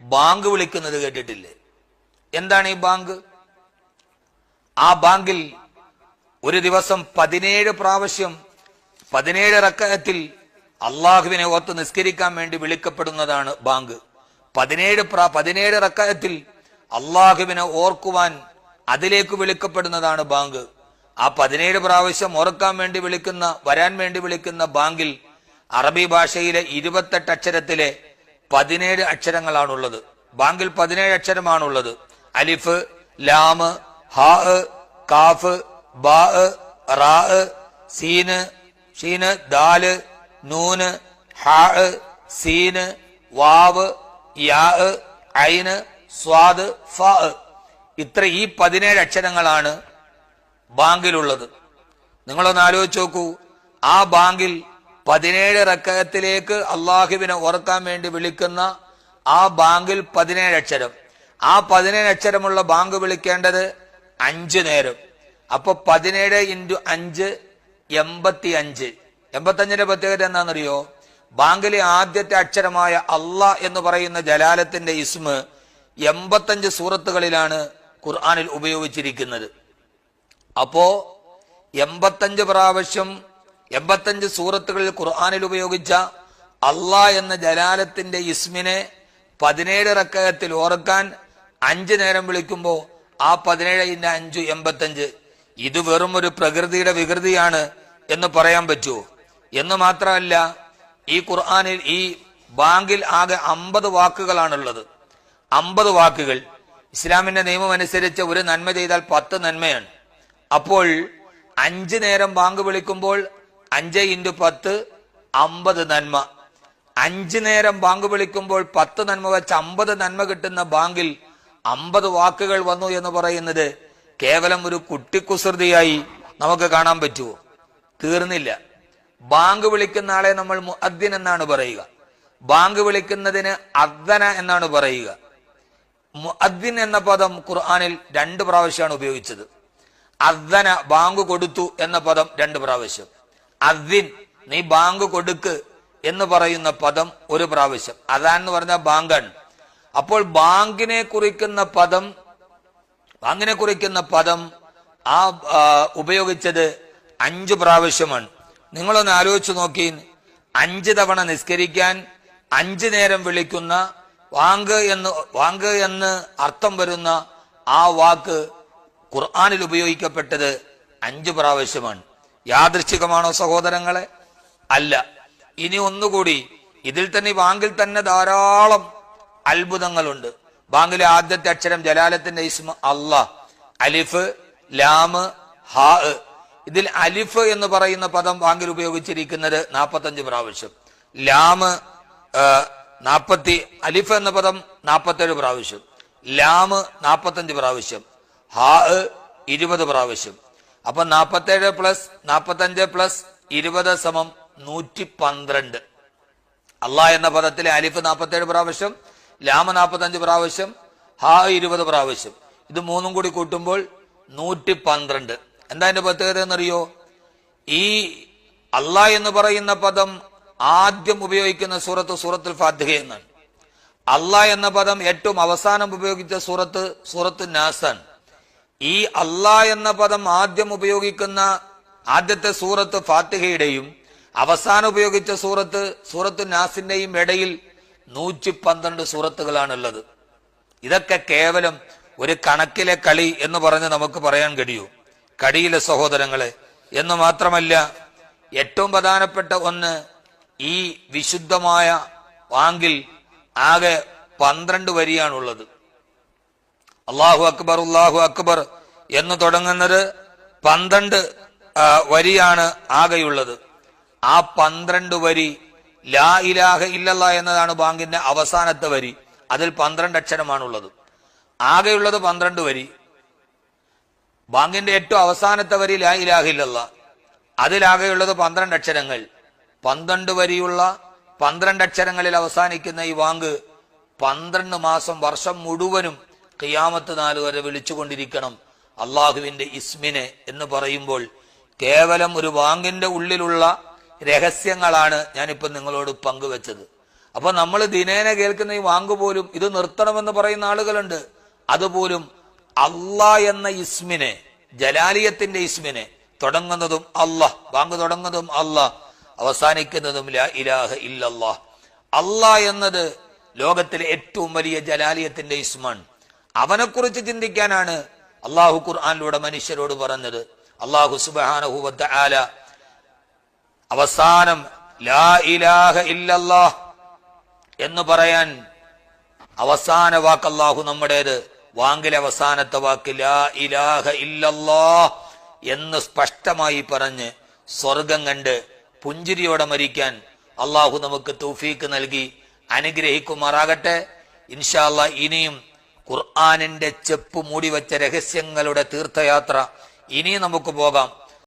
Bank വിളിക്കുന്നത് കേട്ടിട്ടില്ലേ? എന്താണ് ഈ ബാങ്ക്? ആ ബാങ്കിൽ ഒരു ദിവസം പതിനേഴ് പ്രാവശ്യം പതിനേഴ് റക്കയത്തിൽ അള്ളാഹുവിനെ ഓർത്ത് നിസ്കരിക്കാൻ വേണ്ടി വിളിക്കപ്പെടുന്നതാണ് ബാങ്ക്. പതിനേഴ് പ്രാ പതിനേഴ് റക്കയത്തിൽ അള്ളാഹുവിനെ ഓർക്കുവാൻ അതിലേക്ക് വിളിക്കപ്പെടുന്നതാണ് ബാങ്ക്. ആ പതിനേഴ് പ്രാവശ്യം ഓർക്കാൻ വേണ്ടി വിളിക്കുന്ന വരാൻ വേണ്ടി വിളിക്കുന്ന ബാങ്കിൽ അറബി ഭാഷയിലെ ഇരുപത്തെട്ട് അക്ഷരത്തിലെ പതിനേഴ് അക്ഷരങ്ങളാണുള്ളത്. ബാങ്കിൽ പതിനേഴ് അക്ഷരമാണുള്ളത്. അലിഫ് ലാമ് ഹാ കാഫ് ബാ റാ സീന് ഷീന് ദാൽ നൂന് ഹാ സീന് വാവ് യാ ഐന് സ്വാദ് ഫ. ഇത്ര ഈ പതിനേഴ് അക്ഷരങ്ങളാണ് ബാങ്കിലുള്ളത്. നിങ്ങളൊന്ന് ആലോചിച്ച് നോക്കൂ. ആ ബാങ്കിൽ പതിനേഴ് റക്കയത്തിലേക്ക് അള്ളാഹുവിനെ ഓർക്കാൻ വേണ്ടി വിളിക്കുന്ന ആ ബാങ്കിൽ പതിനേഴ് അക്ഷരം. ആ പതിനേഴ് അക്ഷരമുള്ള ബാങ്ക് വിളിക്കേണ്ടത് അഞ്ച് നേരം. അപ്പൊ പതിനേഴ് ഇന്റു അഞ്ച് എൺപത്തി അഞ്ച് എൺപത്തഞ്ചിന്റെ പ്രത്യേകത എന്താണെന്നറിയോ? ബാങ്കിലെ ആദ്യത്തെ അക്ഷരമായ അള്ളാ എന്ന് പറയുന്ന ജലാലത്തിന്റെ ഇസ്മ് എൺപത്തഞ്ച് സൂറത്തുകളിലാണ് ഖുർആാനിൽ ഉപയോഗിച്ചിരിക്കുന്നത്. അപ്പോ എൺപത്തഞ്ച് പ്രാവശ്യം എൺപത്തഞ്ച് സൂറത്തുകളിൽ ഖുർആാനിൽ ഉപയോഗിച്ച അള്ളാ എന്ന ജലാലത്തിന്റെ ഇസ്മിനെ പതിനേഴ് റക്കയത്തിൽ ഓർക്കാൻ അഞ്ച് നേരം വിളിക്കുമ്പോൾ ആ പതിനേഴ് ഇന്റെ അഞ്ചു എൺപത്തഞ്ച് ഇത് വെറും ഒരു പ്രകൃതിയുടെ വികൃതിയാണ് എന്ന് പറയാൻ പറ്റുമോ എന്ന് മാത്രമല്ല ഈ ഖുർആാനിൽ ഈ ബാങ്കിൽ ആകെ അമ്പത് വാക്കുകളാണുള്ളത്. അമ്പത് വാക്കുകൾ. ഇസ്ലാമിന്റെ നിയമം അനുസരിച്ച് ഒരു നന്മ ചെയ്താൽ പത്ത് നന്മയാണ്. അപ്പോൾ അഞ്ചു നേരം ബാങ്ക് വിളിക്കുമ്പോൾ അഞ്ച് ഇന്റു പത്ത് അമ്പത് നന്മ. അഞ്ച് നേരം ബാങ്ക് വിളിക്കുമ്പോൾ പത്ത് നന്മ വെച്ച് അമ്പത് നന്മ കിട്ടുന്ന ബാങ്കിൽ അമ്പത് വാക്കുകൾ വന്നു എന്ന് പറയുന്നത് കേവലം ഒരു കുട്ടിക്കുസൃതിയായി നമുക്ക് കാണാൻ പറ്റുമോ തീർന്നില്ല. ബാങ്ക് വിളിക്കുന്ന ആളെ നമ്മൾ മുഅദ്ദിൻ എന്നാണ് പറയുക. ബാങ്ക് വിളിക്കുന്നതിന് അദ്ദന എന്നാണ് പറയുക. മുഅദ്ദിൻ എന്ന പദം ഖുർആനിൽ രണ്ട് പ്രാവശ്യമാണ് ഉപയോഗിച്ചത്. അദ്ദന ബാങ്ക് കൊടുത്തു എന്ന പദം രണ്ട് പ്രാവശ്യം. അദ്ദിൻ നീ ബാങ്ക് കൊടുക്ക് എന്ന് പറയുന്ന പദം ഒരു പ്രാവശ്യം. അതാൻ എന്ന് പറഞ്ഞ ബാങ്കാണ് അപ്പോൾ ബാങ്കിനെ കുറിക്കുന്ന പദം ബാങ്കിനെ കുറിക്കുന്ന പദം ആ, ഉപയോഗിച്ചത് അഞ്ചു പ്രാവശ്യമാണ്. നിങ്ങളൊന്ന് ആലോചിച്ചു നോക്കി. അഞ്ച് തവണ നിസ്കരിക്കാൻ അഞ്ചു നേരം വിളിക്കുന്ന വാങ്ക് എന്ന് വാങ്ക് എന്ന് അർത്ഥം വരുന്ന ആ വാക്ക് ഖുർആാനിൽ ഉപയോഗിക്കപ്പെട്ടത് അഞ്ചു പ്രാവശ്യമാണ്. യാദൃശ്ചികമാണോ സഹോദരങ്ങളെ? അല്ല. ഇനി ഒന്നുകൂടി ഇതിൽ തന്നെ ബാങ്കിൽ തന്നെ ധാരാളം അത്ഭുതങ്ങളുണ്ട്. ബാങ്കിലെ ആദ്യത്തെ അക്ഷരം ജലാലത്തിന്റെ ഇസ്മ അള്ളാഹ്. അലിഫ് ലാമ് ഹാ ഇതിൽ അലിഫ് എന്ന് പറയുന്ന പദം ബാങ്കിൽ ഉപയോഗിച്ചിരിക്കുന്നത് നാൽപ്പത്തഞ്ച് പ്രാവശ്യം. ലാമ് നാപ്പത്തി അലിഫ് എന്ന പദം നാൽപ്പത്തേഴ് പ്രാവശ്യം. ലാമ് നാൽപ്പത്തഞ്ച് പ്രാവശ്യം. ഹാ ഇരുപത് പ്രാവശ്യം. അപ്പൊ നാപ്പത്തേഴ് പ്ലസ് നാപ്പത്തഞ്ച് പ്ലസ് ഇരുപത് സമം നൂറ്റി പന്ത്രണ്ട് അള്ളാ എന്ന പദത്തിലെ അലിഫ് നാപ്പത്തേഴ് പ്രാവശ്യം ലാമ നാപ്പത്തഞ്ച് പ്രാവശ്യം ഹാ ഇരുപത് പ്രാവശ്യം. ഇത് മൂന്നും കൂടി കൂട്ടുമ്പോൾ നൂറ്റി പന്ത്രണ്ട് എന്താ എന്റെ പ്രത്യേകത എന്നറിയോ? ഈ അള്ളാ എന്ന് പറയുന്ന പദം ആദ്യം ഉപയോഗിക്കുന്ന സൂറത്ത് സൂറത്തുൽ ഫാത്തിഹ എന്നാണ്. അള്ളാ എന്ന പദം ഏറ്റവും അവസാനം ഉപയോഗിച്ച സൂറത്ത് സൂറത്ത് നാസാണ് ഈ അല്ല എന്ന പദം ആദ്യം ഉപയോഗിക്കുന്ന ആദ്യത്തെ സൂറത്ത് ഫാത്തിഹയുടെയും അവസാനം ഉപയോഗിച്ച സൂറത്ത് സൂറത്ത് നാസിന്റെയും ഇടയിൽ നൂറ്റി പന്ത്രണ്ട് സൂറത്തുകളാണുള്ളത്. ഇതൊക്കെ കേവലം ഒരു കണക്കിലെ കളി എന്ന് പറഞ്ഞ് നമുക്ക് പറയാൻ കഴിയൂ. കടിയിലെ സഹോദരങ്ങളെ. എന്ന് മാത്രമല്ല ഏറ്റവും പ്രധാനപ്പെട്ട ഒന്ന് ഈ വിശുദ്ധമായ വാങ്കിൽ ആകെ പന്ത്രണ്ട് വരിയാണുള്ളത്. അള്ളാഹു അക്ബർ അള്ളാഹു അക്ബർ എന്ന് തുടങ്ങുന്നത് പന്ത്രണ്ട് വരിയാണ് ആകെയുള്ളത്. ആ പന്ത്രണ്ട് വരി ലാ ഇലാഹ ഇല്ലല്ല എന്നതാണ് ബാങ്കിന്റെ അവസാനത്തെ വരി. അതിൽ പന്ത്രണ്ട് അക്ഷരമാണുള്ളത്. ആകെയുള്ളത് പന്ത്രണ്ട് വരി. ബാങ്കിന്റെ ഏറ്റവും അവസാനത്തെ വരി ലാ ഇലാഹ ഇല്ലല്ല. അതിലാകെയുള്ളത് പന്ത്രണ്ട് അക്ഷരങ്ങൾ. പന്ത്രണ്ട് വരിയുള്ള പന്ത്രണ്ട് അക്ഷരങ്ങളിൽ അവസാനിക്കുന്ന ഈ വാങ്ക് പന്ത്രണ്ട് മാസം വർഷം മുഴുവനും ഖിയാമത്ത് നാൾ വരെ വിളിച്ചുകൊണ്ടിരിക്കണം. അള്ളാഹുവിന്റെ ഇസ്മിനെ എന്ന് പറയുമ്പോൾ കേവലം ഒരു വാങ്കിന്റെ ഉള്ളിലുള്ള രഹസ്യങ്ങളാണ് ഞാനിപ്പോൾ നിങ്ങളോട് പങ്കുവെച്ചത്. അപ്പൊ നമ്മൾ ദിനേന കേൾക്കുന്ന ഈ വാങ്ക് പോലും ഇത് നിർത്തണമെന്ന് പറയുന്ന ആളുകളുണ്ട്. അതുപോലും അള്ളാ എന്ന ഇസ്മിനെ ജലാലിയത്തിന്റെ ഇസ്മിനെ തുടങ്ങുന്നതും അള്ളാഹ് വാങ്ക് തുടങ്ങുന്നതും അള്ളാഹ് അവസാനിക്കുന്നതും ലാ ഇലാഹ ഇല്ലല്ലാഹ്. അള്ളാ എന്നത് ലോകത്തിലെ ഏറ്റവും വലിയ ജലാലിയത്തിന്റെ ഇസ്മാണ്. അവനെക്കുറിച്ച് ചിന്തിക്കാനാണ് അള്ളാഹു ഖുർആാനിലൂടെ മനുഷ്യരോട് പറഞ്ഞത്. അള്ളാഹു സുബാനഹുവത്ത ആല അവസാനം ലാ ഇലാഹ ഇല്ലല്ലാഹ് എന്ന് പറയാൻ അവസാന വാക്ക് അള്ളാഹു നമ്മുടേത്. വാങ്കിലെ അവസാനത്തെ വാക്ക് ലാ ഇലാഹ ഇല്ലല്ലാഹ് എന്ന് സ്പഷ്ടമായി പറഞ്ഞ് സ്വർഗം കണ്ട് പുഞ്ചിരിയോടെ മരിക്കാൻ അള്ളാഹു നമുക്ക് തൗഫീക്ക് നൽകി അനുഗ്രഹിക്കുമാറാകട്ടെ. ഇൻഷാല്ല ഇനിയും ഖുർആാനിന്റെ ചെപ്പ് മൂടിവെച്ച രഹസ്യങ്ങളുടെ തീർത്ഥയാത്ര. ഇനി നമുക്ക് പോകാം.